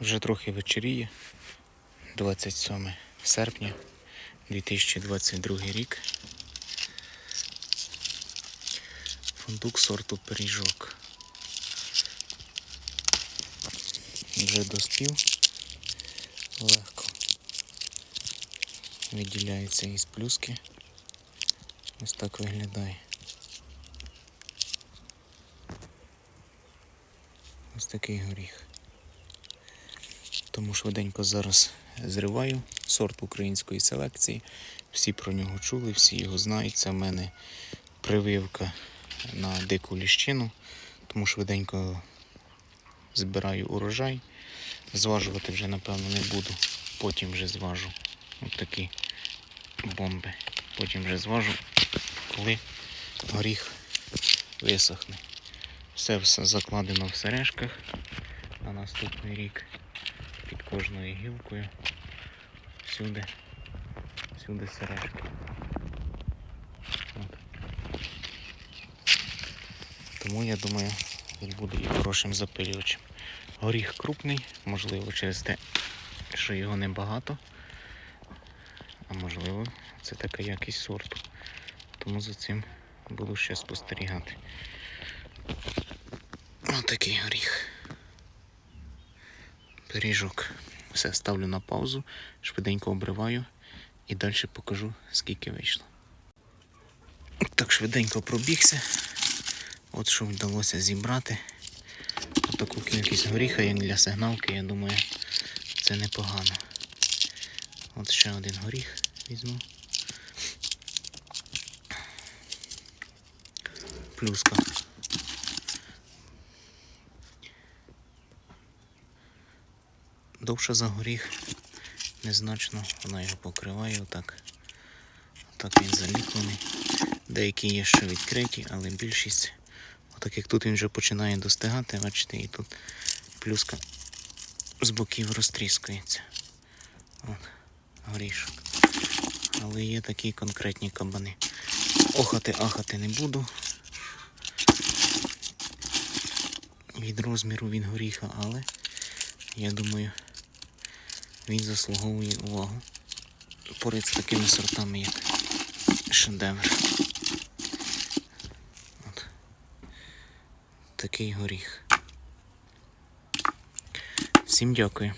Вже трохи вечеріє. 27 серпня 2022 рік. Фундук сорту пиріжок. Вже доспів. Легко. Виділяється із плюски. Ось так виглядає. Ось такий горіх. Тому швиденько зараз зриваю сорт української селекції. Всі про нього чули, всі його знають. Це в мене прививка на дику ліщину, тому швиденько збираю урожай. Зважувати вже, напевно, не буду. Потім вже зважу. Ось такі бомби. Потім вже зважу, коли горіх висохне. Все, все закладено в сережках на наступний рік кожною гілкою. Всюди, всюди сережки. От. Тому я думаю, він буде і хорошим запилювачем. Горіх крупний, можливо, через те, що його небагато, а можливо, це така якість сорту. Тому за цим буду ще спостерігати. Отакий горіх. Пиріжок. Все, ставлю на паузу, швиденько обриваю і далі покажу, скільки вийшло. Так швиденько пробігся. От що вдалося зібрати. Таку кількість горіха, як для сигналки, я думаю, це непогано. От ще один горіх візьму. Плюска. Довше за горіх незначно, вона його покриває отак. Отак він заліплений. Деякі є ще відкриті, але більшість, отак як тут він вже починає достигати, бачите, і тут плюска з боків розтріскується. От, горішок. Але є такі конкретні кабани. Охати, ахати не буду. Від розміру він горіха, але я думаю, він заслуговує увагу. Поряд з такими сортами, як шедевр. От. Такий горіх. Всім дякую.